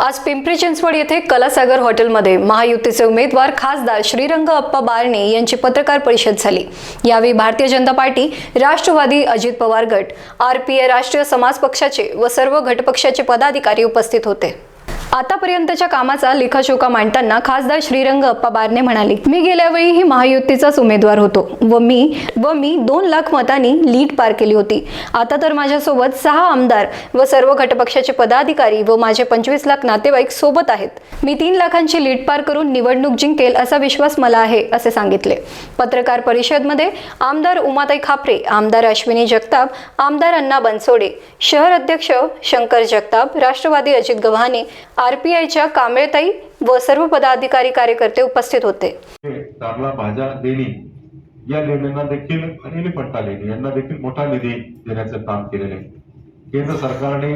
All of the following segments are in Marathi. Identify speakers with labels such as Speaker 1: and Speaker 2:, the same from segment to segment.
Speaker 1: आज पिंपरी चिंचवड येथे कलासागर हॉटेलमध्ये महायुतीचे उमेदवार खासदार श्रीरंग अप्पा बारणे यांची पत्रकार परिषद झाली. यावेळी भारतीय जनता पार्टी राष्ट्रवादी अजित पवार गट आरपीआय राष्ट्रीय समाज पक्षाचे व सर्व घटपक्षाचे पदाधिकारी उपस्थित होते. आतापर्यंतच्या कामाचा लेखाजोखा मांडताना खासदार श्रीरंग अप्पा बारने म्हणाले मी गेल्या वेळीही महायुतीचाच उमेदवार होतो व मी व मी दोन लाख मतांनी लीड पार केली होती. आता तर माझ्यासोबत सहा आमदार व सर्व घटपक्षाचे पदाधिकारी व माझे पंचवीस लाख नातेवाईक सोबत आहेत. मी तीन लाखांची लीड पार करून निवडणूक जिंकेल असा विश्वास मला आहे असे सांगितले. पत्रकार परिषदमध्ये आमदार उमाताई खापरे आमदार अश्विनी जगताप आमदार अण्णा बनसोडे शहर अध्यक्ष शंकर जगताप राष्ट्रवादी अजित गव्हाणे आरपीआयच्या कांबळेताई व सर्व पदाधिकारी कार्यकर्ते उपस्थित होते.
Speaker 2: भाज्या देणी या लेण्यांना देखील आणि लेणी यांना देखील मोठा निधी देण्याचं काम केलेलं आहे. केंद्र सरकारने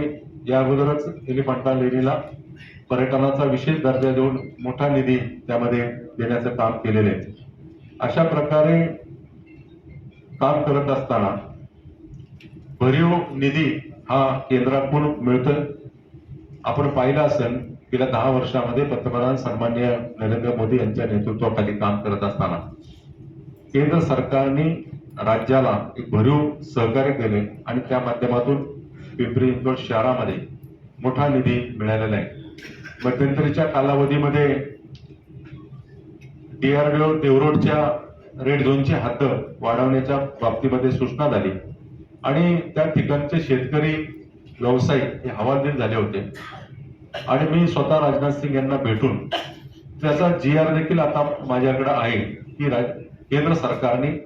Speaker 2: या अगोदरच एलिफंटा लेणीला पर्यटनाचा विशेष दर्जा देऊन मोठा निधी त्यामध्ये देण्याचं काम केलेलं आहे. अशा प्रकारे काम करत असताना भरीव निधी हा केंद्राकडून मिळतोय. आपण पाहिलं असेल गेल्या दहा वर्षामध्ये पंतप्रधान सन्मान्य नरेंद्र मोदी यांच्या नेतृत्वाखाली काम करत असताना केंद्र सरकारने राज्याला एक भरीव सहकार्य केले आणि त्या माध्यमातून पिंपरी चिंचवड शहरामध्ये मोठा निधी मिळालेला आहे. मध्यंतरीच्या कालावधीमध्ये डीआरडीओ देवरोडच्या रेड झोनची हद्द वाढवण्याच्या बाबतीमध्ये सूचना झाली आणि त्या ठिकाणचे शेतकरी व्यावसायिक हे हवालदिल झाले होते. आणि मी स्वतः राजनाथ सिंग यांना भेटून त्याचा जी आर देखील आता माझ्याकडे आहे. की राज- केंद्र सरकारने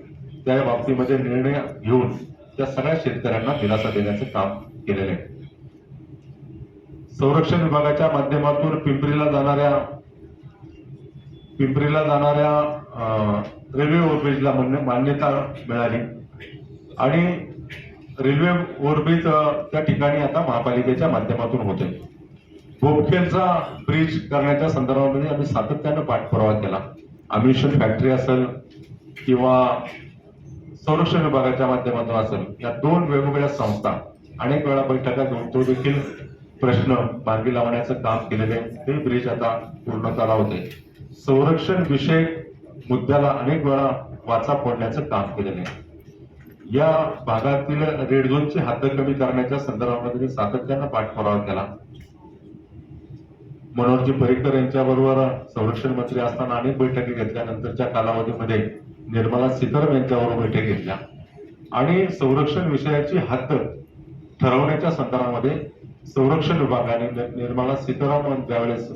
Speaker 2: त्या बाबतीमध्ये निर्णय घेऊन त्या सगळ्या शेतकऱ्यांना दिलासा देण्याचं काम केलेलं आहे. संरक्षण विभागाच्या माध्यमातून पिंपरीला जाणाऱ्या पिंपरीला जाणाऱ्या अं, रेल्वे ओव्हरब्रिजला मान्यता मिळाली. आणि रेल्वे ओव्हरब्रिज त्या ठिकाणी आता महापालिकेच्या माध्यमातून होते बोपखेलचा ब्रिज करण्याच्या संदर्भामध्ये आम्ही सातत्यानं पाठपुरावा केला. अम्युनिशन फॅक्टरी असेल किंवा संरक्षण विभागाच्या माध्यमातून असेल या दोन वेगवेगळ्या संस्था अनेक वेळा बैठका घेऊन तो देखील प्रश्न मार्गी लावण्याचं काम केलेले आहे. ते ब्रिज आता पूर्णतः होते. संरक्षण विषयक मुद्द्याला अनेक वेळा वाचा फोडण्याचं काम केलेलं आहे. या भागातील रेड झोनची हद्द कमी करण्याच्या संदर्भामध्ये सातत्यानं पाठपुरावा केला. मनोहरजी पर्रिकर यांच्याबरोबर संरक्षण मंत्री असताना अनेक बैठकी घेतल्यानंतरच्या कालावधीमध्ये निर्मला सीताराम यांच्याबरोबर बैठक घेतल्या. आणि संरक्षण विषयाची हद्द ठरवण्याच्या संदर्भामध्ये संरक्षण विभागाने निर्मला सीतारामन ज्यावेळेस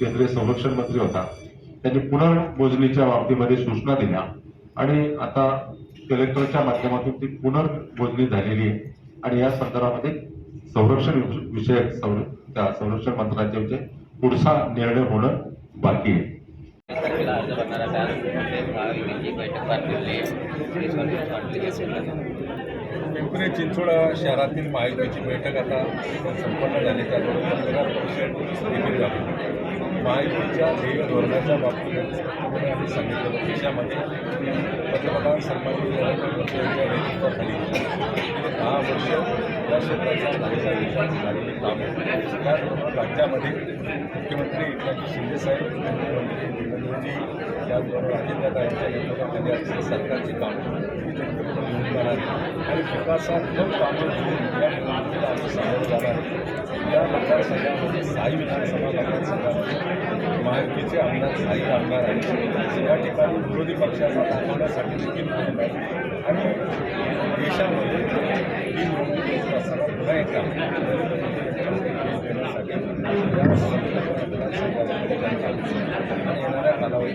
Speaker 2: केंद्रीय संरक्षण मंत्री होता त्यांनी पुनर्मोजणीच्या बाबतीमध्ये सूचना दिल्या. आणि आता कलेक्टरच्या माध्यमातून ती पुनर्मोजणी झालेली आहे. आणि या संदर्भामध्ये संरक्षण विषयक संर- त्या संरक्षण मंत्रालयाचे पुढचा निर्णय होणं बाकी आहे.
Speaker 3: आहे
Speaker 4: पिंपरी चिंचवड शहरातील महायुतीची बैठक आता संपन्न झाली. त्याबरोबर महायुतीच्या ध्येय धोरणाच्या बाबतीत त्यामुळे आम्ही सांगितलं देशामध्ये पंतप्रधान म्हणजे सन्माननीय यांच्या नेतृत्वाखाली दहा वर्ष या क्षेत्राच्या जागेजागेच्या झालेली कामे. त्याचबरोबर राज्यामध्ये मुख्यमंत्री एकनाथ शिंदेसाहेब मुख्यमंत्री देवेंद्रजी आज अजितदादा यांच्या नेतृत्वाखाली असलेली सरकारची कामं आणि विकासात्मक कामं घेऊन या निवडणुकीला आम्ही सामोरं आहे या मतदारसंघामध्ये साई विधानसभा मतदारसंघामध्ये महायुतीचे आमदार साई आमदार आहेत या ठिकाणी विरोधी पक्षाचा दाखवण्यासाठी देखील आणि देशामध्ये ही निवडणूक असताना पुन्हा एकदा नरेंद्र मोदी यांच्या देण्यासाठी
Speaker 3: अ,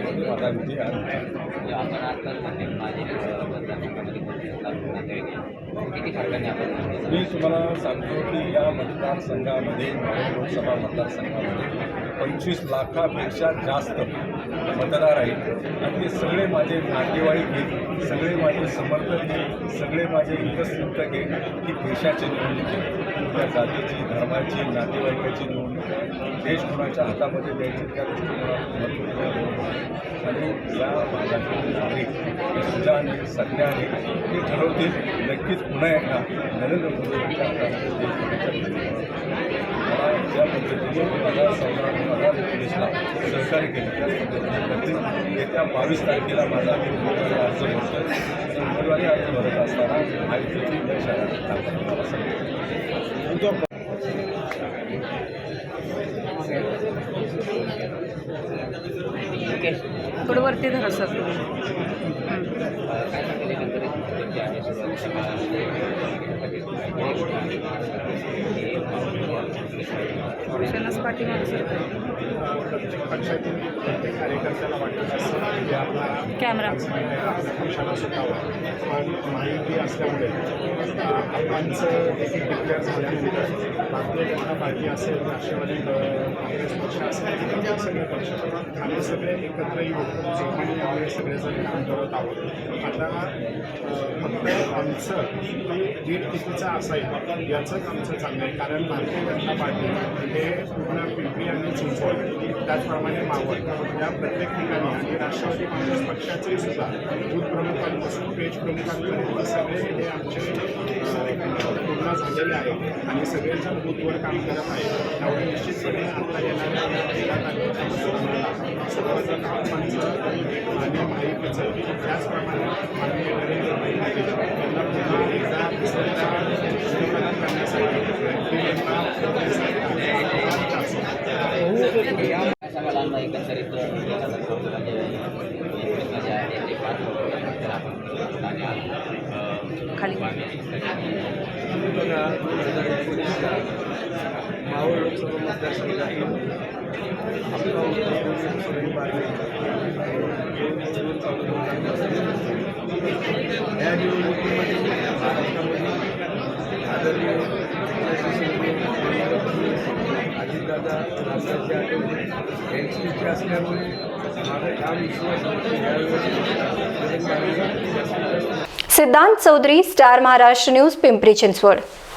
Speaker 3: मतदारसंघामध्ये पंचवीस लाख नातेवाईक आहे. किती फरकाने आपण
Speaker 4: मी तुम्हाला सांगतो की या मतदारसंघामध्ये मावळ लोकसभा मतदारसंघामध्ये पंचवीस लाखापेक्षा जास्त मतदार आहेत. आणि ते सगळे माझे नातेवाईक आहेत. सगळे माझे समर्थक आहेत. सगळे माझे हितचिंतक आहेत की देशाची निवडणूक आहे. त्या जातीची धर्माची नातेवाईकाची निवडणूक देश कोणाच्या हातामध्ये द्यायची त्या आणि या भागातील नागरिक सुजाने सज्ञाने ते ठरवतील नक्कीच पुन्हा एकदा नरेंद्र मोदी यांच्या हातामध्ये मला ज्या पद्धतीने मला माणूसला सहकार्य केलं. येत्या बावीस तारखेला माझा मी उमेदवारी अर्ज भरतो. उमेदवारी अर्ज भरत असताना महायुतीची या शहरात काम करणार
Speaker 5: थोडं वरती धरा सर
Speaker 3: काय सांगेल एकंदरीत
Speaker 5: क्षणच पाठीमागे
Speaker 6: पक्षातील प्रत्येक कार्यकर्त्याला वाटत असतं की आपला
Speaker 5: कॅमेरा.
Speaker 6: पक्षाला पण माहिती असल्यामुळे आव्हानचं देखील डिक्लेअर झाल्यानंतर भारतीय जनता पार्टी असेल राष्ट्रवादी काँग्रेस पक्ष असेल सगळे पक्ष आम्ही सगळे एकत्र येऊन जोमाने आम्ही सगळेजण काम करत आहोत आता फक्त आमचं लीड कितीचं असाईल याचंच आमचं चांगलं आहे. कारण भारतीय जनता पार्टी हे पूर्ण पिंपरी आणि चिंचवड त्याचप्रमाणे मावळ या प्रत्येक ठिकाणी आणि राष्ट्रवादी काँग्रेस पक्षाचे सुद्धा बूथ प्रमुखांपासून पेज प्रमुखांपर्यंत सगळे हे आमचे पूर्ण झालेले आहेत आणि सगळेजण बूथवर काम करत आहेत त्यामुळे निश्चितपणे आता येणाऱ्या या तेरा तारखेच्या मतदानाला सर्वजण आव्हानचं आणि माहितीचं त्याचप्रमाणे माननीय नरेंद्र भाई मोदी यांना पुन्हा एकदा दुसऱ्यांदा पंतप्रधान करण्यासाठी व्यक्तींना आव्हान असेल
Speaker 3: काय सांगाल अण्णा एकंदरीत म्हणजे एकमेकांना जे आहे ते पाच वर्षानंतर आपण आणि
Speaker 7: मावळ लोकसभा मतदारसंघातून आपला या निवडणुकीमध्ये महाराष्ट्रामध्ये आदरणीय यशस्वी अजितदादा रामराजे आठवले यांची इच्छा असल्यामुळे माझा काम विश्वास
Speaker 1: सिद्धांत चौधरी स्टार महाराष्ट्र न्यूज पिंपरी चिंचवड.